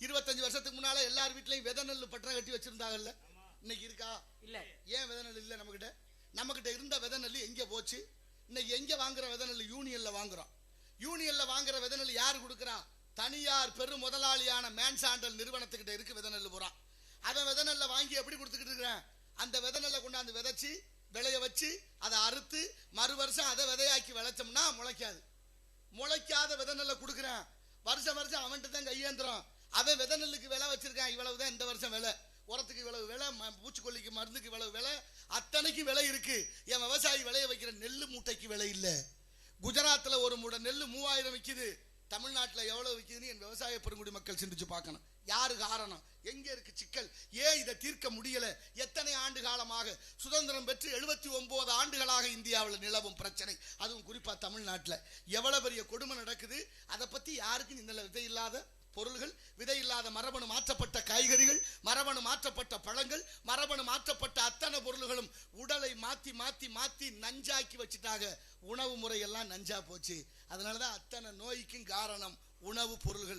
இருபத்தஞ்சு வருஷத்துக்கு முன்னால எல்லார் வீட்லயும் வித நெல் பற்றம் கட்டி வச்சிருந்தாங்கல்ல? இன்னைக்கு இருக்கா? இல்ல. ஏன் வித நெல் இல்ல நம்மகிட்ட? நம்மகிட்ட இருந்த வித நெல் எங்க போச்சு? இன்னைக்கு எங்க வாங்குற வித நெல் யூனியன்ல வாங்குறோம். யூனியன்ல வாங்குற வித நெல் யாரு கொடுக்குறா? தனியார் பெரு முதலாளியான மேன்சாண்டல் நிறுவனத்துக்கிட்ட இருக்கு வித நெல் பூரா. அவன் வித நெல்லை வாங்கி எப்படி கொடுத்துக்கிட்டு இருக்கிறேன்? அந்த வித நெல்லை கொண்டாந்து விதைச்சு விளைய வச்சு அதை அறுத்து மறு வருஷம் அதை விதையாக்கி விளைச்சோம்னா முளைக்காது. முளைக்காத வித நெல்லை கொடுக்குறேன். வருஷம் வருஷம் அவன்கிட்ட தான் கையேந்திரம் அவன் வித நெல்லுக்கு விலை வச்சிருக்கான் இவ்வளவு தான் இந்த வருஷம் விலை. உரத்துக்கு இவ்வளவு விலை ம- பூச்சிக்கொல்லிக்கு மருந்துக்கு இவ்வளவு விலை. அத்தனைக்கு விலை இருக்கு. என் விவசாயி விளைய வைக்கிற நெல் மூட்டைக்கு விலை இல்லை. குஜராத்தில் ஒரு மூடை நெல் மூவாயிரம் விற்கிது தமிழ்நாட்டில் எவ்வளோ விற்கிதுன்னு என் விவசாய பெருங்குடி மக்கள் சிந்திச்சு பார்க்கணும். யாரு காரணம்? எங்கே இருக்கு சிக்கல்? ஏன் இதை தீர்க்க முடியல? எத்தனை ஆண்டு காலமாக சுதந்திரம் பெற்று எழுபத்தி ஒன்பது ஆண்டுகளாக இந்தியாவில் நிலவும் பிரச்சனை. அதுவும் குறிப்பாக தமிழ்நாட்டில். எவ்வளவு பெரிய கொடுமை நடக்குது? அதை பற்றி யாருக்கும் இந்த விதை இல்லாத பொருள்கள் விதை இல்லாத மரபணு மாற்றப்பட்ட காய்கறிகள் மரபணு மாற்றப்பட்ட பழங்கள் மரபணு மாற்றப்பட்ட அத்தனை பொருள்களும் உடலை மாத்தி மாத்தி மாத்தி நஞ்சாக்கி வச்சுட்டாங்க. உணவு முறையெல்லாம் நஞ்சா போச்சு. அதனாலதான் அத்தனை நோய்க்கும் காரணம் உணவு பொருள்கள்.